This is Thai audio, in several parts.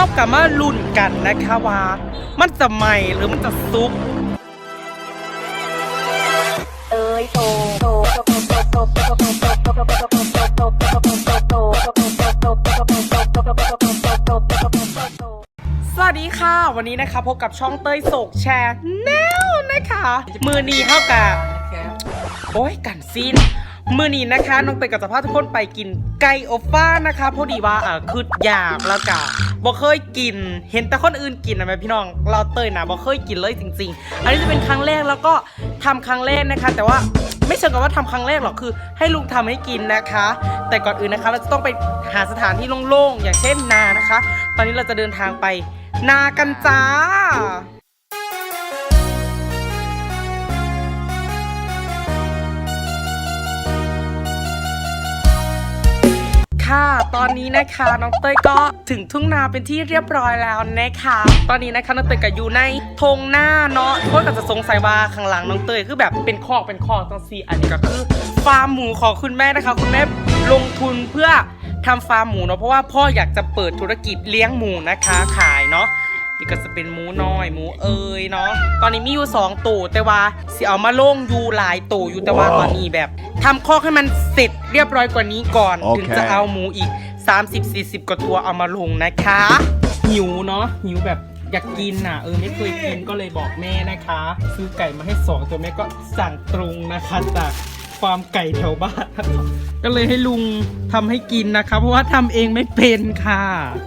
เข้ากับมาลุ่นกันนะคะว่ามันจะใหม่หรือมันจะซุปเอ้ยโตโตโตโตโตโตโตโตโตโตโตโตสวัสดีค่ะ วันนี้นะคะพบกับช่องเต้ยโศกแชร์แนวนะคะ มือนีเท่ากับโอ้ยกันซีน มือนี้นะคะน้องเตยกับสภาพทุกคนไปกินไก่อบฟ้านะคะพอดีว่าเออคืออยากแล้วก็บ่เคยกิน เห็นแต่คนอื่นกินนะแม่พี่น้อง เราเตยนะบ่เคยกินเลยจริง ๆ อันนี้จะเป็นครั้งแรกแล้วก็ทำครั้งแรกนะคะ แต่ว่าไม่เชิงกับว่าทำครั้งแรกหรอกคือ ให้ลุงทำให้กินนะคะ แต่ก่อนอื่นนะคะ เราจะต้องไปหาสถานที่โล่งๆอย่างเช่นนานะคะ ตอนนี้เราจะเดินทางไปนากันจ้า ตอนนี้นะคะน้องเต้ยก็ถึงทุ่งนาเป็นที่เรียบร้อยแล้วนะคะ ตอนนี้นะคะน้องเต้ยก็อยู่ในทงหน้าเนาะทุกคนก็จะสงสัยว่าข้างหลังน้องเต้ยคือแบบเป็นคอกเป็นคอกตังซีอันนี้ก็คือฟาร์มหมูของคุณแม่นะคะ คุณแม่ลงทุนเพื่อทำฟาร์มหมูเนาะเพราะว่าพ่ออยากจะเปิดธุรกิจเลี้ยงหมูนะคะขายเนาะ นี่ก็จะเป็นหมูน้อยหมูเอยเนาะตอนนี้มีอยู่สองตัวแต่ว่าสิเอามาโล่งอยู่หลายตัวอยู่แต่ว่าตอนนี้แบบทำคอกให้มันเสร็จเรียบร้อยกว่านี้ก่อน โอเค ถึงจะเอาหมูอีก 30-40 กว่าตัวเอามาลงนะคะ หิวเนาะหิวแบบอยากกินน่ะ เออไม่เคยกินก็เลยบอกแม่นะคะ ซื้อไก่มาให้สองตัวแม่ก็สั่งตรงนะคะจาก ฟาร์มไก่แถวบ้านก็เลยให้ลุงทำให้กินนะคะเพราะว่าทำเองไม่เป็นค่ะ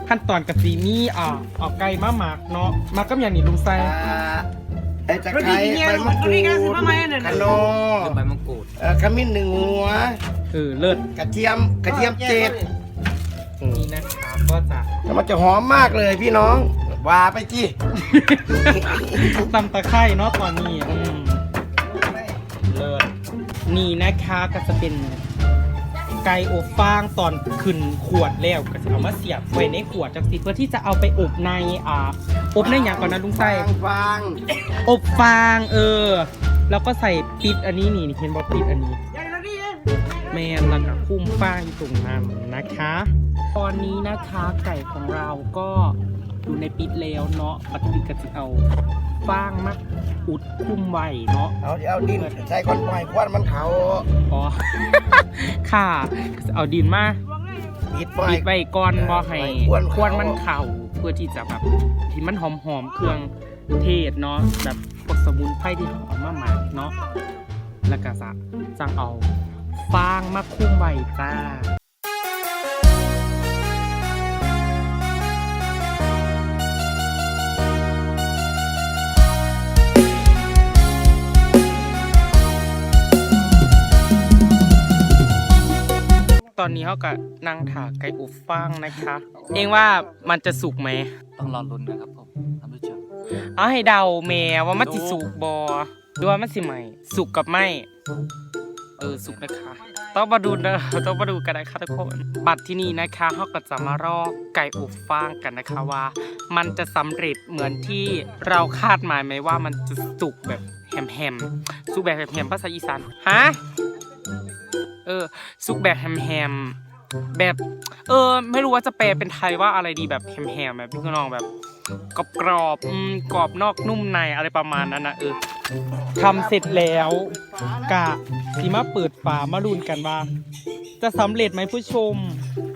ขั้นตอนกับซีมี่อ่าเอาไก่มาหมักเนาะหมักก็อย่างนี้ลุงไส้ไอ้ตะไคร้ใบมะกรูดคะโนใบมะกรูดเอ่อขมิ้นหนึ่งหัวเออเลิศกระเทียมกระเทียมเจ็ดนี่นะคะก็จะแล้วมันจะหอมมากเลยพี่น้องว่าไปที่ตำตะไคร่เนาะตอนนี้อืมเลิศ นี่นะคะก็จะเป็นไก่อบฟางตอนขึ้นขวดแล้วก็จะเอามาเสียบไว้ในขวดจังสิเพื่อที่จะเอาไปอบในอ่าอบในอย่างก่อนนะลุงไส้ฟางฟางอบฟางเออ แล้วก็ใส่ปิดอันนี้นี่เห็นบอกปิดอันนี้แมนแล้วก็คุ้มฟางอยู่ตรงนั้นนะคะ ตอนนี้นะคะไก่ของเราก็ อยู่ในปิดแล้วเนาะปัตติกจะเอาฟางมาอุดคุ้มไว้เนาะเอาเอาดินใส่ก้อนปล่อยควันมันเขาอ๋อ ค่ะก็จะเอาดินมาปิดปล่อยปิดไว้ก่อนบ่ให้ควรควรมันเข่าเพื่อที่จะแบบที่มันหอมๆเครื่องเทศเนาะแบบพวกสมุนไพรที่เขาเอามาหมักเนาะแล้วก็จะจังเอาฟางมาคุ้มไว้จ้า ตอนนี้เขาก็นั่งถาไก่อบฟางนะคะ เองว่ามันจะสุกไหม ต้องรอลุ้นนะครับผมท่านผู้ชมเอาให้เดาแม่ว่ามันสิสุกบอหรือว่ามันสิไหมสุกกับไม่ เออสุกนะคะ ต้องมาดูนะต้องมาดูกันนะคะทุกคน บัตรที่นี่นะคะเขาก็จะมารอไก่อบฟางกันนะคะว่า มันจะสำเร็จเหมือนที่เราคาดหมายไหมว่ามันจะสุกแบบแฮมๆสุกแบบแฮมๆภาษาอีสานฮะ เออสุกแบบแฮมๆแบบ เออ ไม่รู้ว่าจะแปลเป็นไทยว่าอะไรดีแบบแฮมๆแบบพี่น้องแบบกรอบๆอืมกรอบนอกนุ่มในอะไรประมาณนั้นนะเออทำเสร็จแล้วกะสีมาเปิดฝามาลุ้นกันว่า จะสำเร็จไหมผู้ชม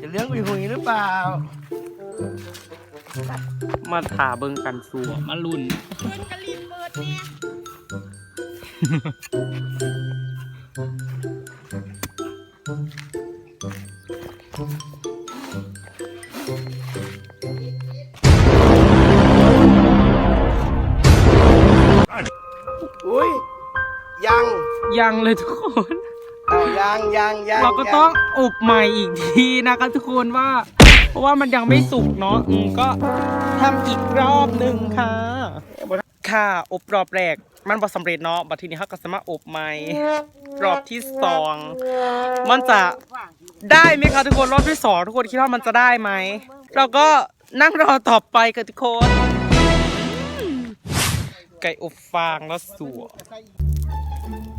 จะเลี้ยงหุยหุยหรือเปล่า มาถาเบิ่งกันสัวมาลุ้น อุ้ยยังยังเลยทุกคน เอายังยังยังเราก็ต้องอบใหม่อีกทีนะคะทุกคนว่า เพราะว่ามันยังไม่สุกเนาะอืมก็ทำอีกรอบหนึ่งค่ะ ค่ะอบรอบแรก มันบ่สำเร็จเนาะบัดทีนี้เขาก็สามารถอบใหม่รอบที่สองมันจะได้ไหมคะทุกคนรอบที่สองทุกคนคิดว่ามันจะได้ไหมเราก็นั่งรอต่อไปกันทุกคนไก่อบฟางแล้วสัว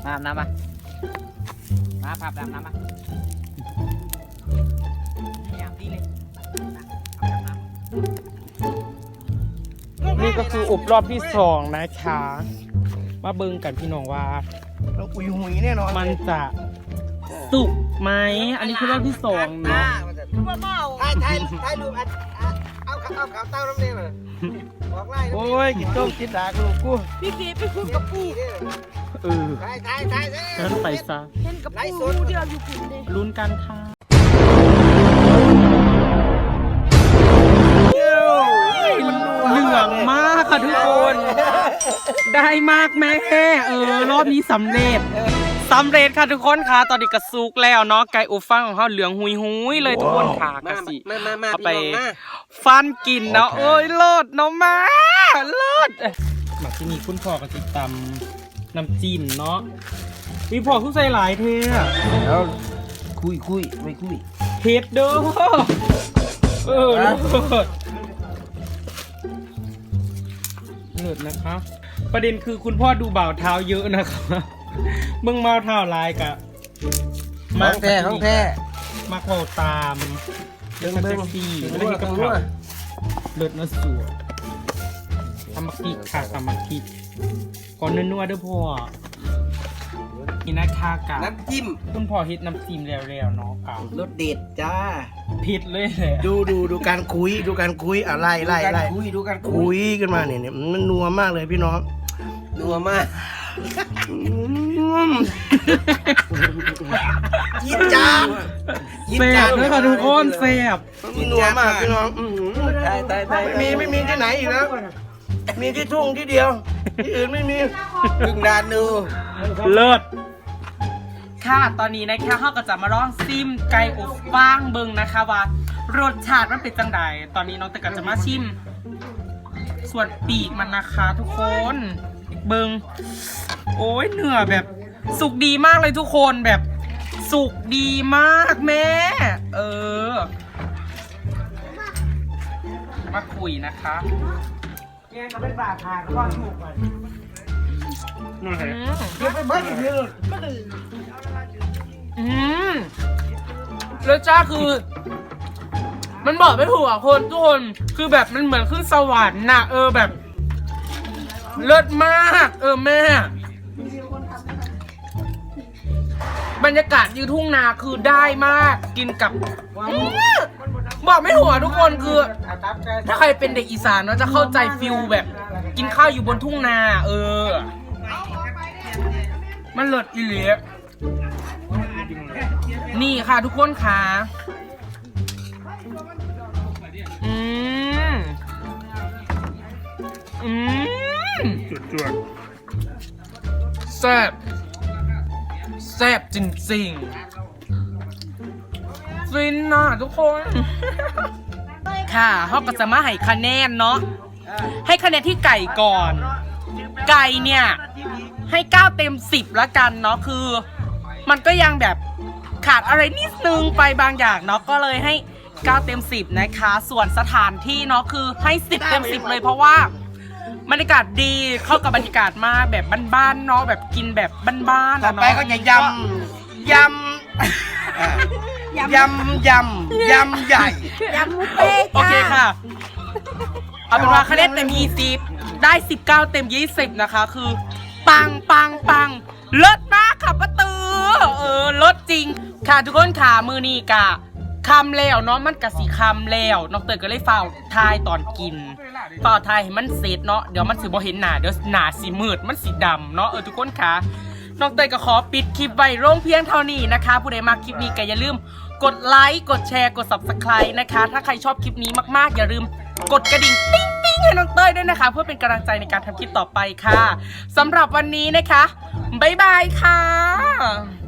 มาอาบน้ำมามาพาไปอาบน้ำมา ก็คืออบรอบที่สองนะคะ มาเบิ่งกันพี่น้องว่าต้องอุยหุยแน่นอนมันจะสุกไหม อันนี้คือรอบที่สองเนาะถ่ายถ่ายถ่ายรูปอันอะเอาขาวเอาขาวเต้าน้ำเลี้ยงเลยบอกไล่โอ้ยกินต้มกินดากลูกกูพี่กีไปคุยกับปูเออถ่ายถ่ายถ่ายงั้นไปซะเห็นกับปูเดียวอยู่คุณเลยลุ้นกันค่ะ ค่ะทุกคน ได้มากแม่เออ รอบนี้สำเร็จสำเร็จค่ะทุกคนค่ะ ตอนนี้กระซุกแล้วเนาะไก่อบฟางของเขาเหลืองหุยหุยๆเลยทุกคนค่ะกระสิมามามาเอาไปพี่น้องมาฟันกินเนาะโอ้ยเลิศเนาะมาเลิศมาที่นี่คุณพ่อก็ติดตำน้ำจิ้มเนาะมีพ่อคุณใส่หลายเท่อะแล้วคุยคุยไม่คุยเผ็ดเด้อเออ เลิศเลิศนะคะ ประเด็นคือคุณพ่อดูบ่าวเท้าเยอะนะคะมึงมาเท้าลายกะของแท้ของแท้มักเบาตามเบิ่งมันเบิ่เซ็งกซี่เบิ่งไม่ได้เห็นกับเบิ่งเขาเลิศนะสัวทำมักกิกค่ะทำมักกิกก่อนนัวๆเด้อพ่อ นี่นะคะกะน้ำจิ้มคุณพ่อเฮ็ดน้ำจิ้มแล้วๆเนาะกะรสเด็ดจ้า ผิดเลยแหละดูดูดูการคุยดูการคุยอะไล่ไล่ดูกันไล่คุยดูกันคุคุยยขึ้นมาเนี่ยเนี่ยมันนัวมากเลยพี่น้องนัวมากอืมยินจ้าแซ่บเลยค่ะทุกคนแซ่บมันนัวมากพี่น้องอืมตายตายตายไม่มีไม่มีที่ไหนอีกแล้วมีที่ทุ่งที่เดียว ที่อื่นไม่มีพึ่งดานดูเลิศ ค่ะ ตอนนี้นะคะเขาก็จะมาลองซิมไก่อบฟางเบิงนะคะว่ารสชาติมันเป็นจังใดตอนนี้น้องตะกันจะมาชิม ส่วนปีกมันนะคะทุกคนเบิงโอ้ยเนื้อแบบ สุกดีมากเลยทุกคนแบบ สุกดีมากแม่ เออ มาคุยนะคะแกก็เป็นบาทานก้อนถูกไปอืม เดี๋ยวไปเบิ้ลอีกทีนึง อืมรสชาติคือ มันบอกไม่ถูกอะคนทุกคนคือแบบมันเหมือนขึ้นสวรรค์น่ะ เออแบบ เลิศมาก เออแม่ บรรยากาศอยูทุ่งนาคือได้มากกินกับอื้อบอกไม่ถูกอะทุกคนคือ ถ้าใครเป็นเด็กอีสานเนาะจะเข้าใจฟิลแบบ กินข้าวอยู่บนทุ่งนา เออ มันเลิศอีเหลียนี่ค่ะทุกคนค่ะ อืม อืมจุดจวดแซ่บแซ่บจริงๆฟินน่ะทุกคน ค่ะเขาก็จะมาให้คะแนนเนาะ ให้คะแนนที่ไก่ก่อน ไก่เนี่ย ให้เก้าเต็มสิบละกันเนาะคือ มันก็ยังแบบขาดอะไรนิดนึงไปบางอย่างเนาะก็เลยให้ 9 เต็ม 10 นะคะ ส่วนสถานที่เนาะคือให้ 10 เต็ม 10 เลยเพราะว่าบรรยากาศดีเข้ากับบรรยากาศมากแบบบ้านๆเนาะแบบกินแบบบ้านๆต่ออะไปเนาะก็จะยำยำอะยำยำยำใหญ่ ยำหมูเป๊ะโอเคค่ะ เอาเป็นว่าคะแนนเต็ม 20 ได้ 19 เต็ม 20 นะคะ คือ ปังปังปังเลิศมากค่ะป้าตือ เออลิศจริง ค่ะทุกคนค่ะมือนี่กะคำแล้วเนาะมันกะสีคำแล้วน้องเตยก็เลยฝ้าวทายตอนกินฝ้าวทายให้มันเสร็จเนาะเดี๋ยวมันสิบ่เห็นหน้าเดี๋ยวหน้าสีมืดมันสีดำเนาะเออทุกคนค่ะน้องเตยก็ขอปิดคลิปไว้ร่งเพียงเท่านี้นะคะ ผู้ใดมาคลิปนี้ก็อย่าลืมกดไลค์กดแชร์กด subscribe นะคะ ถ้าใครชอบคลิปนี้มากๆ อย่าลืมกดกระดิ่งติ๊งติ๊งให้น้องเต้ยด้วยนะคะ เพื่อเป็นกำลังใจในการทำคลิปต่อไปค่ะสำหรับวันนี้นะคะ บ๊ายบายค่ะ